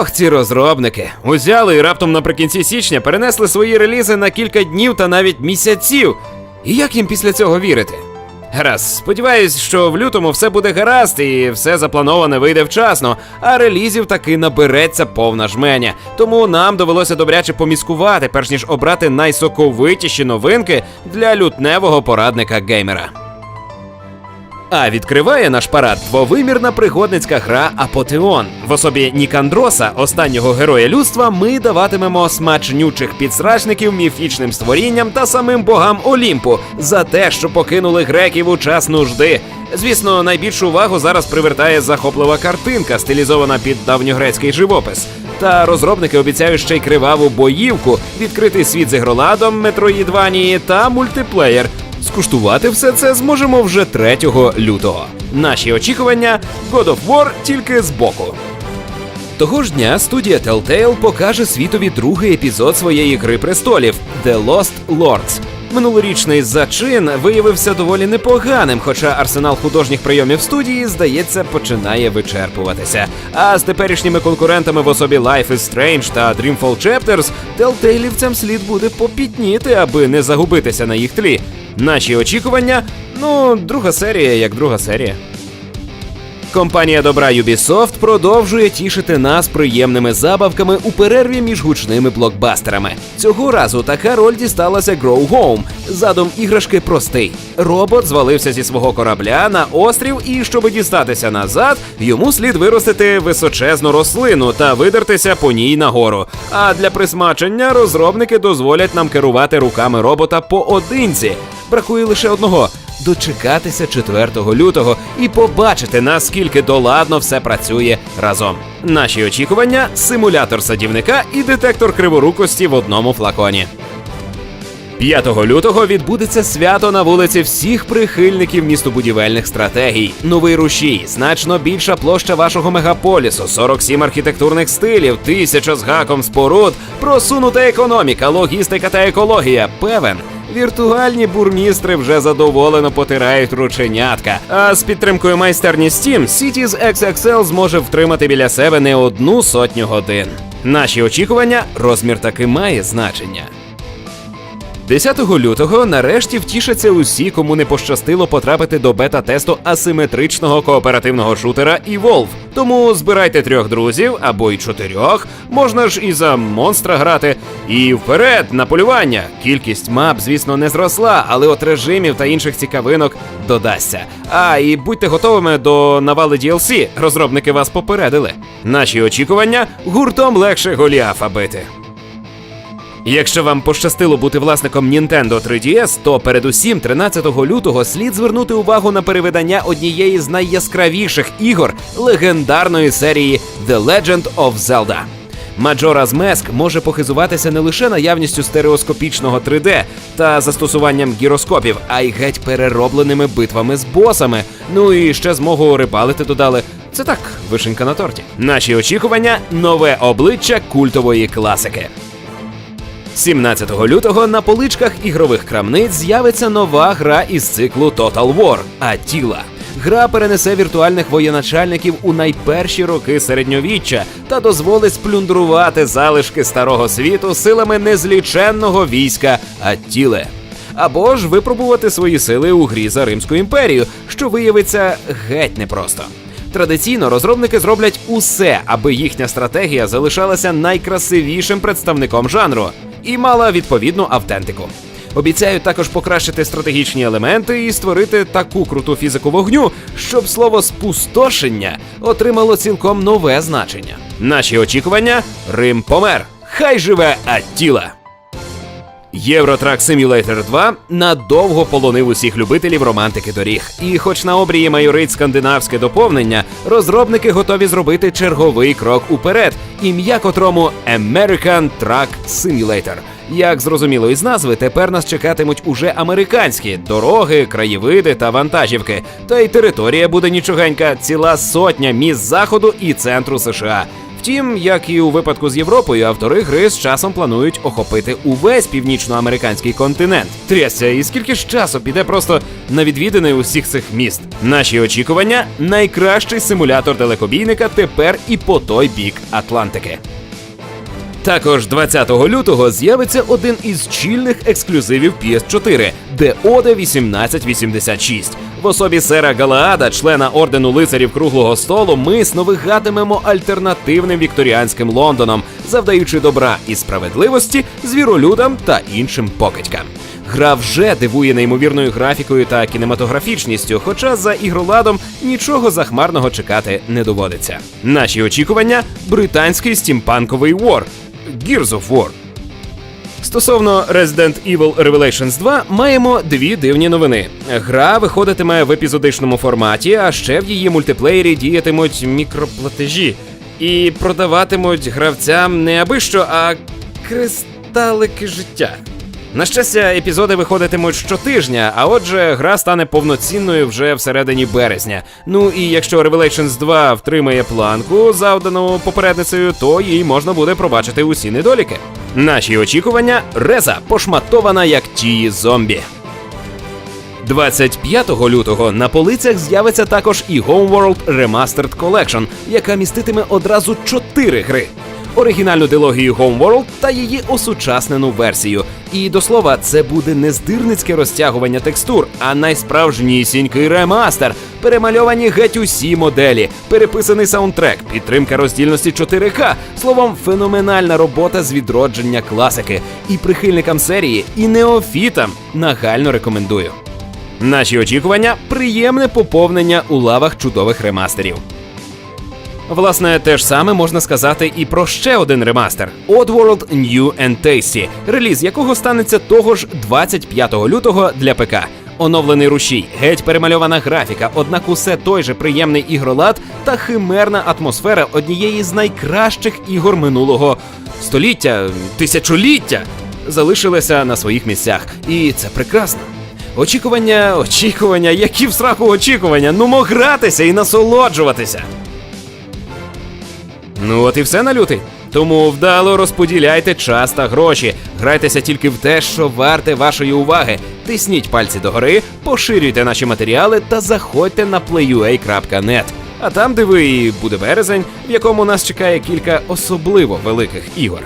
Ох, ці розробники. Узяли і раптом наприкінці січня перенесли свої релізи на кілька днів та навіть місяців. І як їм після цього вірити? Гаразд, сподіваюсь, що в лютому все буде гаразд і все заплановане вийде вчасно, а релізів таки набереться повна жменя. Тому нам довелося добряче поміскувати, перш ніж обрати найсоковитіші новинки для лютневого порадника геймера. А відкриває наш парад двовимірна пригодницька гра Апотеон. В особі Нікандроса, останнього героя людства, ми даватимемо смачнючих підсрачників міфічним створінням та самим богам Олімпу за те, що покинули греків у час нужди. Звісно, найбільшу увагу зараз привертає захоплива картинка, стилізована під давньогрецький живопис. Та розробники обіцяють ще й криваву боївку, відкритий світ з ігроладом Метроїдванії та мультиплеєр. Скуштувати все це зможемо вже 3 лютого. Наші очікування God of War тільки збоку. Того ж дня студія Telltale покаже світові другий епізод своєї гри престолів The Lost Lords. Минулорічний зачин виявився доволі непоганим, хоча арсенал художніх прийомів студії, здається, починає вичерпуватися. А з теперішніми конкурентами в особі Life is Strange та Dreamfall Chapters Телтейлівцям слід буде попітніти, аби не загубитися на їх тлі. Наші очікування ну, друга серія як друга серія. Компанія добра Ubisoft продовжує тішити нас приємними забавками у перерві між гучними блокбастерами. Цього разу така роль дісталася Grow Home. Задум іграшки простий. Робот звалився зі свого корабля на острів, і щоб дістатися назад, йому слід виростити височезну рослину та видертися по ній нагору. А для присмачення розробники дозволять нам керувати руками робота поодинці. Бракує лише одного дочекатися 4 лютого і побачити, наскільки доладно все працює разом. Наші очікування симулятор садівника і детектор криворукості в одному флаконі. 5 лютого відбудеться свято на вулиці всіх прихильників містобудівельних стратегій. Новий рушій, значно більша площа вашого мегаполісу, 47 архітектурних стилів, тисяча з гаком споруд, просунута економіка, логістика та екологія. Певен. Віртуальні бурмістри вже задоволено потирають рученятка. А з підтримкою майстерні Steam, Cities XXL зможе втримати біля себе не одну сотню годин. Наші очікування розмір таки має значення. 10 лютого нарешті втішаться усі, кому не пощастило потрапити до бета-тесту асиметричного кооперативного шутера Evolve. Тому збирайте трьох друзів або й чотирьох, можна ж і за монстра грати. І вперед на полювання. Кількість мап, звісно, не зросла, але от режимів та інших цікавинок додасться. А і будьте готовими до навали DLC, розробники вас попередили. Наші очікування гуртом легше Голіафа бити. Якщо вам пощастило бути власником Nintendo 3DS, то передусім 13 лютого слід звернути увагу на перевидання однієї з найяскравіших ігор легендарної серії The Legend of Zelda. Majora's Mask може похизуватися не лише наявністю стереоскопічного 3D та застосуванням гіроскопів, а й геть переробленими битвами з босами. Ну і ще змогу рибалити додали. Це так, вишенька на торті. Наші очікування нове обличчя культової класики. 17 лютого на поличках ігрових крамниць з'явиться нова гра із циклу Total War Атіла. Гра перенесе віртуальних воєначальників у найперші роки середньовіччя та дозволить сплюндрувати залишки старого світу силами незліченного війська Аттіле. Або ж випробувати свої сили у грі за Римську імперію, що виявиться геть непросто. Традиційно розробники зроблять усе, аби їхня стратегія залишалася найкрасивішим представником жанру і мала відповідну автентику. Обіцяють також покращити стратегічні елементи і створити таку круту фізику вогню, щоб слово спустошення отримало цілком нове значення. Наші очікування Рим помер. Хай живе Аттіла! Євротрак Simulator 2 надовго полонив усіх любителів романтики доріг. І, хоч на обрії майорить скандинавське доповнення, розробники готові зробити черговий крок уперед, ім'я котрому American Truck Simulator. Як зрозуміло із назви, тепер нас чекатимуть уже американські дороги, краєвиди та вантажівки. Та й територія буде нічогенька, ціла сотня міст заходу і центру США. Втім, як і у випадку з Європою, автори гри з часом планують охопити увесь північноамериканський континент. Трясся, і скільки ж часу піде просто на відвідини усіх цих міст? Наші очікування найкращий симулятор далекобійника тепер і по той бік Атлантики. Також 20 лютого з'явиться один із чільних ексклюзивів PS4 The Ode 1886. В особі сера Галаада, члена ордену лицарів круглого столу, ми сновигатимемо альтернативним вікторіанським Лондоном, завдаючи добра і справедливості звіролюдам та іншим покидькам. Гра вже дивує неймовірною графікою та кінематографічністю, хоча за ігроладом нічого захмарного чекати не доводиться. Наші очікування британський стімпанковий War Gears of War. Стосовно Resident Evil Revelations 2 маємо дві дивні новини. Гра виходитиме в епізодичному форматі, а ще в її мультиплеєрі діятимуть мікроплатежі і продаватимуть гравцям не аби що, а кристалики життя. На щастя, епізоди виходитимуть щотижня, а отже, гра стане повноцінною вже всередині березня. Ну і якщо Revelations 2 втримає планку, завдану попередницею, то їй можна буде пробачити усі недоліки. Наші очікування реза пошматована як тії зомбі. 25 лютого на полицях з'явиться також і Homeworld Remastered Collection, яка міститиме одразу чотири гри. Оригінальну дилогію Homeworld та її осучаснену версію. І до слова, це буде не здирницьке розтягування текстур, а найсправжнісінький ремастер. Перемальовані геть усі моделі, переписаний саундтрек, підтримка роздільності 4К. Словом, феноменальна робота з відродження класики. І прихильникам серії, і неофітам нагально рекомендую. Наші очікування приємне поповнення у лавах чудових ремастерів. Власне, те ж саме можна сказати і про ще один ремастер Oddworld New and Tasty, реліз якого станеться того ж 25 лютого для ПК. Оновлений рушій, геть перемальована графіка, однак усе той же приємний ігролад та химерна атмосфера однієї з найкращих ігор минулого століття, тисячоліття залишилися на своїх місцях. І це прекрасно. Очікування, очікування, які в страху очікування. Ну гратися і насолоджуватися. Ну от і все на лютий. Тому вдало розподіляйте час та гроші. Грайтеся тільки в те, що варте вашої уваги. Тисніть пальці догори, поширюйте наші матеріали та заходьте на playua.net. А там, де ви і буде березень, в якому нас чекає кілька особливо великих ігор.